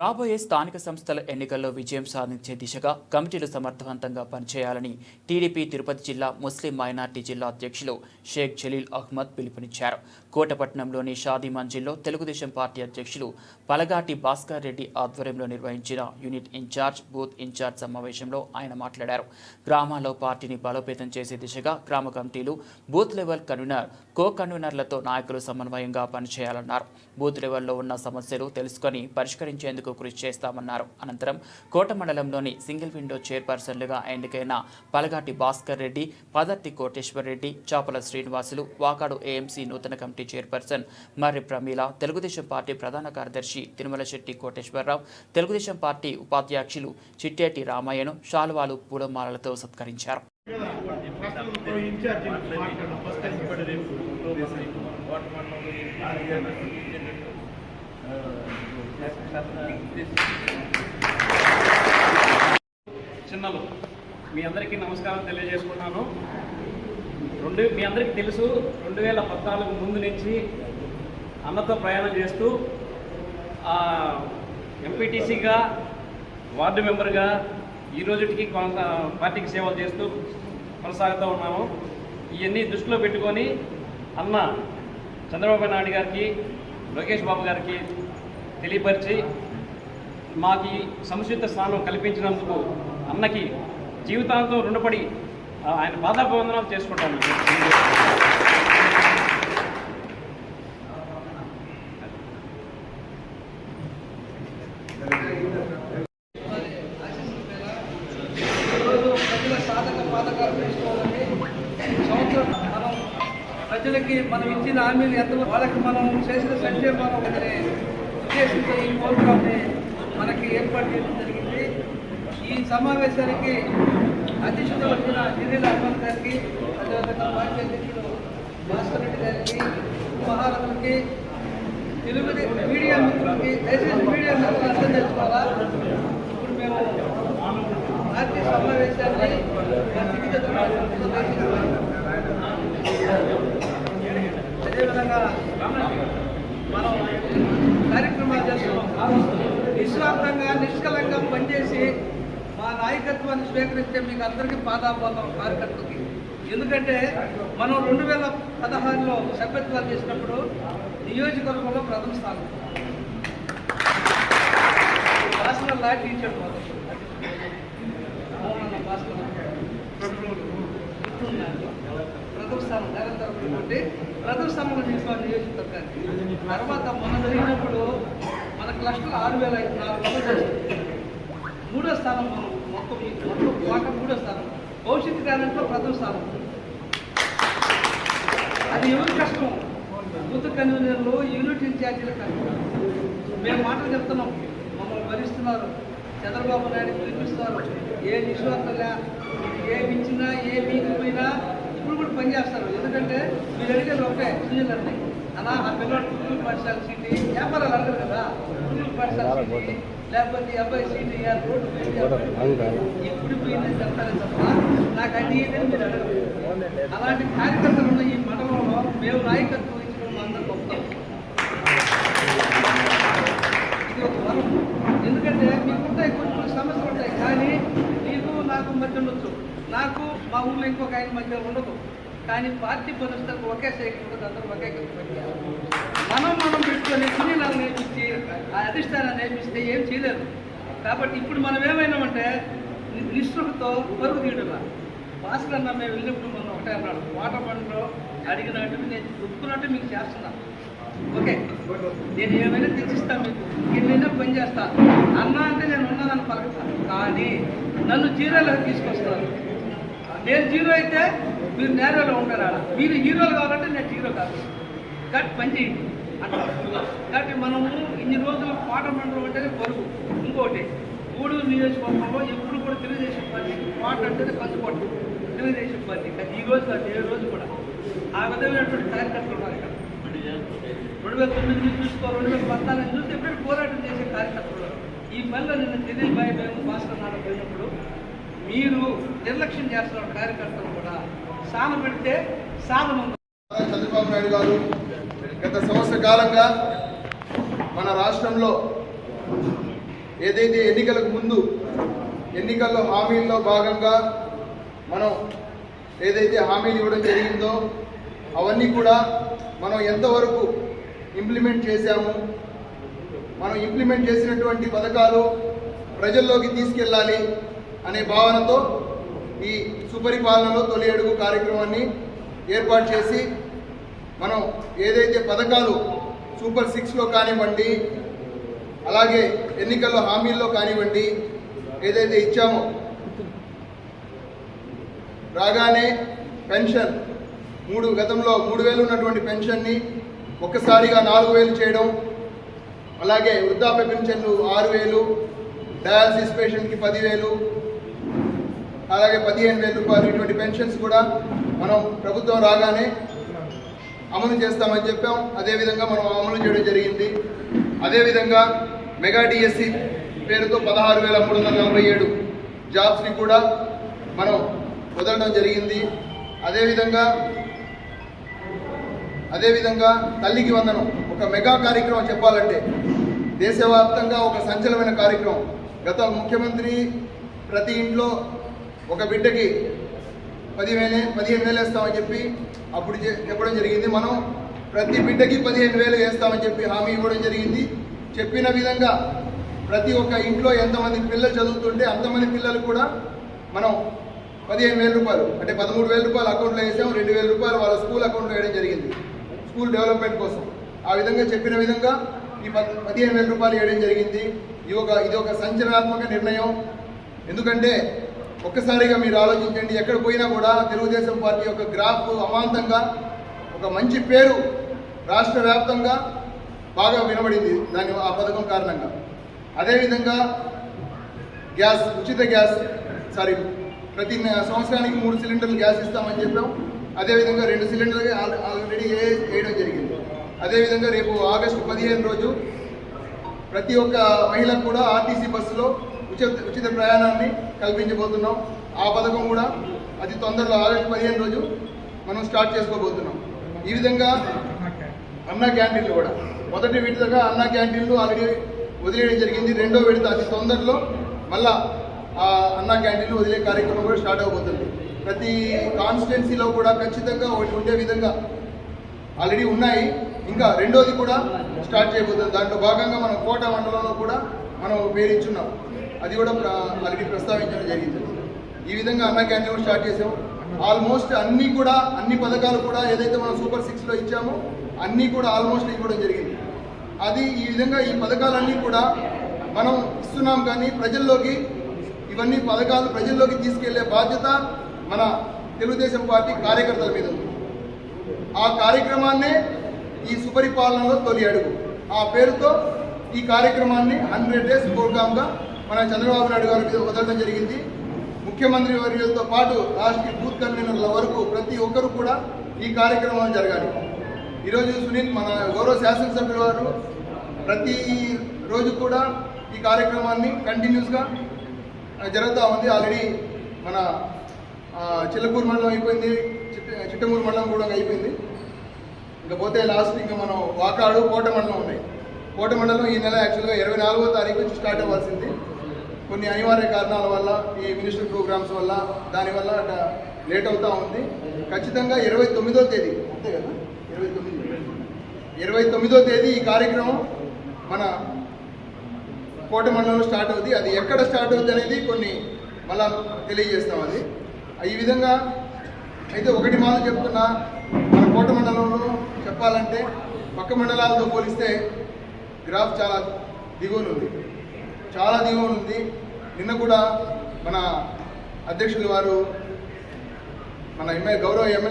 రాబోయే స్థానిక సంస్థల ఎన్నికల్లో విజయం సాధించే దిశగా కమిటీలు సమర్థవంతంగా పనిచేయాలని టీడీపీ తిరుపతి జిల్లా ముస్లిం మైనార్టీ జిల్లా అధ్యక్షులు షేక్ జలీల్ అహ్మద్ పిలుపునిచ్చారు. కోటపట్నంలోని షాదీ మంజిల్లో తెలుగుదేశం పార్టీ అధ్యక్షులు పలగాటి భాస్కర్ రెడ్డి ఆధ్వర్యంలో నిర్వహించిన యూనిట్ ఇన్ఛార్జ్ బూత్ ఇన్ఛార్జ్ సమావేశంలో ఆయన మాట్లాడారు. గ్రామాల్లో పార్టీని బలోపేతం చేసే దిశగా గ్రామ కమిటీలు బూత్ లెవెల్ కన్వీనర్ కో కన్వీనర్లతో నాయకులు సమన్వయంగా పనిచేయాలన్నారు. బూత్ లెవెల్లో ఉన్న సమస్యలు తెలుసుకొని పరిష్కరించేందుకు కృషి చేస్తామన్నారు. అనంతరం కోట మండలంలోని సింగిల్ విండో చైర్పర్సన్లుగా ఎన్నికైన పలగాటి భాస్కర్ రెడ్డి పదర్తి కోటేశ్వర్ రెడ్డి చాపల శ్రీనివాసులు వాకాడు ఏఎంసీ నూతన committee chairperson Marri Prameela Telugu Desam party ప్రధాన కార్యదర్శి తిరుమల శెట్టి కోటేశ్వరరావు తెలుగుదేశం పార్టీ ఉపాధ్యక్షులు చిట్టేటి రామయ్యను శాలువాలు పూలమాలలతో సత్కరించారు. చిన్నలు మీ అందరికీ నమస్కారం తెలియజేసుకున్నాను రెండు మీ అందరికీ తెలుసు రెండు వేల పద్నాలుగు ముందు నుంచి అన్నతో ప్రయాణం చేస్తూ ఎంపీటీసీగా వార్డు మెంబర్గా ఈ రోజుకి కొంత పార్టీకి సేవలు చేస్తూ కొనసాగుతూ ఉన్నాము. ఇవన్నీ దృష్టిలో పెట్టుకొని అన్న చంద్రబాబు నాయుడు గారికి లోకేష్ బాబు గారికి తెలియపరిచి మాకు ఈ సముచిత స్థానం కల్పించినందుకు అన్నకి జీవితాంతం రుణపడి ఆయన బాధాభివందనాలు చేసుకుంటాను. ప్రజల బాధకాలు సంవత్సరం మనం ప్రజలకి మనం ఇచ్చిన హామీలు ఎంత వాళ్ళకి మనం చేసిన సంక్షేమాలు అనే ఉద్దేశంతో ఈ ప్రోగ్రామ్ని మనకి ఏర్పాటు చేయడం జరిగింది. ఈ సమావేశానికి అధ్యక్షత వచ్చిన జిల్లా అహ్మద్ గారికి అదేవిధంగా పార్టీ అధ్యక్షుడు భాస్కర్ రెడ్డి గారికి మహారథులకి తెలుగు మీడియా మిత్రులకి దయచేసి మీడియా మిత్రులు అర్థం చేసుకోవాలా? ఇప్పుడు మేము పార్టీ సమావేశాన్ని అదేవిధంగా మనం కార్యక్రమాలు చేస్తున్నాం. నిస్వార్థంగా నిష్కలంగా పనిచేసి ఆ నాయకత్వాన్ని స్వీకరించే మీకు అందరికీ పాదాపాదం కార్యకర్తకి ఎందుకంటే మనం రెండు వేల పదహారులో సభ్యత్వాలు చేసినప్పుడు నియోజకవర్గంలో ప్రథమ స్థానం. భాషలో లా టీచర్ ప్రథమ స్థానం నిరంతరం ప్రథమ స్థానంలో తీసుకోవాలి నియోజకవర్గానికి. తర్వాత మొన్న జరిగినప్పుడు మన క్లస్టర్ ఆరు వేల ఐదు నాలుగు వందలు మూడో స్థానం మనం కోట మూడో స్థానం భవిష్యత్తు కాలంలో ప్రథమ స్థానం. అది ఎవరి కష్టం? బూత్ కన్వీనర్లు యూనిట్ ఇన్ఛార్జీల కష్టం. మేము మాటలు చెప్తున్నాం. మమ్మల్ని భరిస్తున్నారు. చంద్రబాబు నాయుడు పిలిపిస్తున్నారు ఏ నిశ్వాసంగా ఏమి ఇచ్చినా ఏ మీకపోయినా ఇప్పుడు కూడా పనిచేస్తారు ఎందుకంటే మీరు అడిగేది ఒకటే అన్నీ అలా ఆ పిల్లలు పురుగులు పాఠశాల సీటీ వ్యాపారాలు అడగరు కదా. పురుగులు పాఠశాల సీటీ. లేకపోతే అబ్బాయి సీటు ఇవ్వాలి రోడ్డు వేయాలి. ఇప్పుడు పోయింది చెప్తారే నాకు అది మీరు అడగరు అలాంటి కార్యకర్తలు ఉన్న ఈ మండలంలో మేము నాయకత్వం ఇచ్చిన అందరూ గొప్ప ఇది ఒక వరం. ఎందుకంటే మీకు ఉంటాయి కొన్ని కొన్ని సమస్యలు ఉంటాయి కానీ నీకు నాకు మధ్య ఉండొచ్చు. నాకు మా ఊళ్ళో ఇంకొక ఆయన మధ్య ఉండదు. కానీ పార్టీ పరిస్థితులకు ఒకే సైకిల్ ఉండదు అందరూ ఒకే కలిసి పనిచేయాలి మనం మనం పెట్టుకొని సునీలాలు నేర్పించి ఆ అధిష్టానం నేర్పిస్తే ఏం చేయలేరు కాబట్టి ఇప్పుడు మనం ఏమైనామంటే ని- పరుగు తీయడం భాస్కర్ అన్న మేము వెళ్ళినప్పుడు మనం ఒకటే అన్నాడు వాటర్ పండ్లో అడిగినట్టు నేను ఒప్పుకున్నట్టు మీకు చేస్తున్నాను. ఓకే నేను ఏమైనా తెచ్చిస్తాను మీకు ఎన్నైనా పని చేస్తాను అన్న అంటే నేను ఉన్నదని పలుకుతాను కానీ నన్ను జీరోలోకి తీసుకొస్తాను నేను జీరో అయితే మీరు నేరోలో ఉంటారు ఆడ. మీరు హీరోలు కావాలంటే నేను హీరో కాదు. కట్ పని చేయండి. కాబట్టి మనము ఇన్ని రోజులు పాట మండలం అంటేనే పరుగు ఇంకోటి గూడూరు నియోజకవర్గంలో ఎప్పుడు కూడా తెలుగుదేశం పార్టీ పాట అంటేనే కంచుకోట తెలుగుదేశం పార్టీ. కానీ ఈ రోజు కాదు ఏ రోజు కూడా. ఆ విధమైనటువంటి కార్యకర్తలు ఉన్నారు ఇక్కడ. రెండు వేల తొమ్మిది నుంచి చూసుకో రెండు వేల పద్నాలుగు నుంచి చూస్తే ఎప్పుడు పోరాటం చేసే కార్యకర్తలు ఈ పనిలో నిన్న తెలియని భయ భయం భాస్కర్ నాడు పోయినప్పుడు మీరు నిర్లక్ష్యం చేస్తున్న కార్యకర్తలు కూడా సాన పెడితే సాధన చంద్రబాబు నాయుడు గారు గత సంవత్సర కాలంగా మన రాష్ట్రంలో ఏదైతే ఎన్నికలకు ముందు ఎన్నికల్లో హామీల్లో భాగంగా మనం ఏదైతే హామీలు ఇవ్వడం జరిగిందో అవన్నీ కూడా మనం ఎంతవరకు ఇంప్లిమెంట్ చేశాము మనం ఇంప్లిమెంట్ చేసినటువంటి పథకాలు ప్రజల్లోకి తీసుకెళ్ళాలి అనే భావనతో ఈ సుపరిపాలనలో తొలి అడుగు కార్యక్రమాన్ని ఏర్పాటు చేసి మనం ఏదైతే పథకాలు సూపర్ సిక్స్లో కానివ్వండి అలాగే ఎన్నికల్లో హామీల్లో కానివ్వండి ఏదైతే ఇచ్చామో రాగానే పెన్షన్ మూడు గతంలో మూడు వేలు ఉన్నటువంటి పెన్షన్ని ఒక్కసారిగా నాలుగు వేలు చేయడం అలాగే వృద్ధాప్య పెన్షన్లు ఆరు వేలు డయాలసిస్ పేషెంట్కి పదివేలు అలాగే పదిహేను వేల రూపాయలు ఇటువంటి పెన్షన్స్ కూడా మనం ప్రభుత్వం రాగానే అమలు చేస్తామని చెప్పాం. అదేవిధంగా మనం అమలు చేయడం జరిగింది. అదేవిధంగా మెగా డిఎస్సి పేరుతో పదహారు వేల మూడు వందల నలభై ఏడు జాబ్స్ని కూడా మనం వదలడం జరిగింది. అదేవిధంగా అదేవిధంగా తల్లికి వందనం. ఒక మెగా కార్యక్రమం చెప్పాలంటే దేశవ్యాప్తంగా ఒక సంచలనమైన కార్యక్రమం. గత ముఖ్యమంత్రి ప్రతి ఇంట్లో ఒక బిడ్డకి పదివేలే పదిహేను వేలు వేస్తామని చెప్పి అప్పుడు చె- చెప్పడం జరిగింది. మనం ప్రతి బిడ్డకి పదిహేను వేలు వేస్తామని చెప్పి హామీ ఇవ్వడం జరిగింది. చెప్పిన విధంగా ప్రతి ఒక్క ఇంట్లో ఎంతమంది పిల్లలు చదువుతుంటే అంతమంది పిల్లలు కూడా మనం పదిహేను వేల రూపాయలు అంటే పదమూడు వేల రూపాయలు అకౌంట్లో వేసాం రెండు వేల రూపాయలు వాళ్ళ స్కూల్ అకౌంట్లో వేయడం జరిగింది. స్కూల్ డెవలప్మెంట్ కోసం. ఆ విధంగా చెప్పిన విధంగా ఈ పదిహేను వేల రూపాయలు వేయడం జరిగింది. ఇది ఒక ఇది ఒక సంచలనాత్మక నిర్ణయం. ఎందుకంటే ఒక్కసారిగా మీరు ఆలోచించండి ఎక్కడ పోయినా కూడా తెలుగుదేశం పార్టీ యొక్క గ్రాఫ్ అమాంతంగా ఒక మంచి పేరు రాష్ట్ర వ్యాప్తంగా బాగా వినబడింది దాని ఆ పథకం కారణంగా. అదేవిధంగా గ్యాస్ ఉచిత గ్యాస్ సారీ ప్రతి సంవత్సరానికి మూడు సిలిండర్లు గ్యాస్ ఇస్తామని చెప్పాం. అదేవిధంగా రెండు సిలిండర్లు ఆల్రెడీ వేయడం జరిగింది. అదేవిధంగా రేపు ఆగస్టు పదిహేను రోజు ప్రతి ఒక్క మహిళకు కూడా ఆర్టీసీ బస్సులో ఉచిత ఉచిత ప్రయాణాన్ని కల్పించబోతున్నాం. ఆ పథకం కూడా అతి తొందరలో ఆగస్టు పదిహేను రోజు మనం స్టార్ట్ చేసుకోబోతున్నాం. ఈ విధంగా అన్న క్యాంటీన్లు కూడా. మొదటి విడతగా అన్న క్యాంటీన్లు ఆల్రెడీ వదిలేయడం జరిగింది. రెండో విడత అతి తొందరలో మళ్ళా ఆ క్యాంటీన్లు వదిలే కార్యక్రమం కూడా స్టార్ట్ అవబోతుంది. ప్రతి కాన్స్టిట్యున్సీలో కూడా ఖచ్చితంగా ఒకటి ఉండే విధంగా ఆల్రెడీ ఉన్నాయి. ఇంకా రెండోది కూడా స్టార్ట్ చేయబోతుంది. దాంట్లో భాగంగా మనం కోట మండలంలో కూడా మనం పేరించున్నాం అది కూడా ప్ర- ఆల్రెడీ ప్రస్తావించడం జరిగింది. ఈ విధంగా అన్న క్యాంటీన్ కూడా స్టార్ట్ చేసాం ఆల్మోస్ట్ అన్నీ కూడా అన్ని పథకాలు కూడా ఏదైతే మనం సూపర్ సిక్స్లో ఇచ్చామో అన్నీ కూడా ఆల్మోస్ట్ ఇవ్వడం జరిగింది. అది ఈ విధంగా ఈ పథకాలన్నీ కూడా మనం ఇస్తున్నాం కానీ ప్రజల్లోకి ఇవన్నీ పథకాలు ప్రజల్లోకి తీసుకెళ్ళే బాధ్యత మన తెలుగుదేశం పార్టీ కార్యకర్తల మీద ఉంది. ఆ కార్యక్రమాన్నే ఈ సుపరిపాలనలో తొలి అడుగు. ఆ పేరుతో ఈ కార్యక్రమాన్ని హండ్రెడ్ డేస్ ప్రోగ్రామ్గా మన చంద్రబాబు నాయుడు గారి మీద వదలడం జరిగింది. ముఖ్యమంత్రి వర్యులతో పాటు రాష్ట్ర బూత్ కన్వీనర్ల వరకు ప్రతి ఒక్కరు కూడా ఈ కార్యక్రమం జరగాలి. ఈరోజు సునీల్ మన గౌరవ శాసనసభ్యుల వారు ప్రతి రోజు కూడా ఈ కార్యక్రమాన్ని కంటిన్యూస్గా జరుగుతూ ఉంది. ఆల్రెడీ మన చిల్లకూరు మండలం అయిపోయింది. చిట్ట చిట్టమూరు మండలం కూడా అయిపోయింది. ఇంకా పోతే లాస్ట్ ఇంకా మనం వాకాడు కోట మండలం ఉన్నాయి కోట మండలం ఈ నెల యాక్చువల్గా ఇరవై నాలుగో తారీఖు నుంచి స్టార్ట్ అవ్వాల్సింది. కొన్ని అనివార్య కారణాల వల్ల ఈ మినిస్టర్ ప్రోగ్రామ్స్ వల్ల దానివల్ల అట్లా లేట్ అవుతూ ఉంది. ఖచ్చితంగా ఇరవై తొమ్మిదో తేదీ అంతే కదా? ఇరవై తొమ్మిది. ఇరవై తొమ్మిదో తేదీ ఈ కార్యక్రమం మన కోట మండలంలో స్టార్ట్ అవుతుంది అది ఎక్కడ స్టార్ట్ అవుతుంది అనేది కొన్ని మళ్ళా తెలియజేస్తాం అది. ఈ విధంగా అయితే ఒకటి మాత్రం చెప్తున్నా మన కోట మండలంలో చెప్పాలంటే పక్క మండలాలతో పోలిస్తే గ్రాఫ్ చాలా దిగువనుంది చాలా దిగువన ఉంది. నిన్న కూడా మన అధ్యక్షులు వారు మన ఎమ్మెల్యే గౌరవ ఎమ్మెల్యే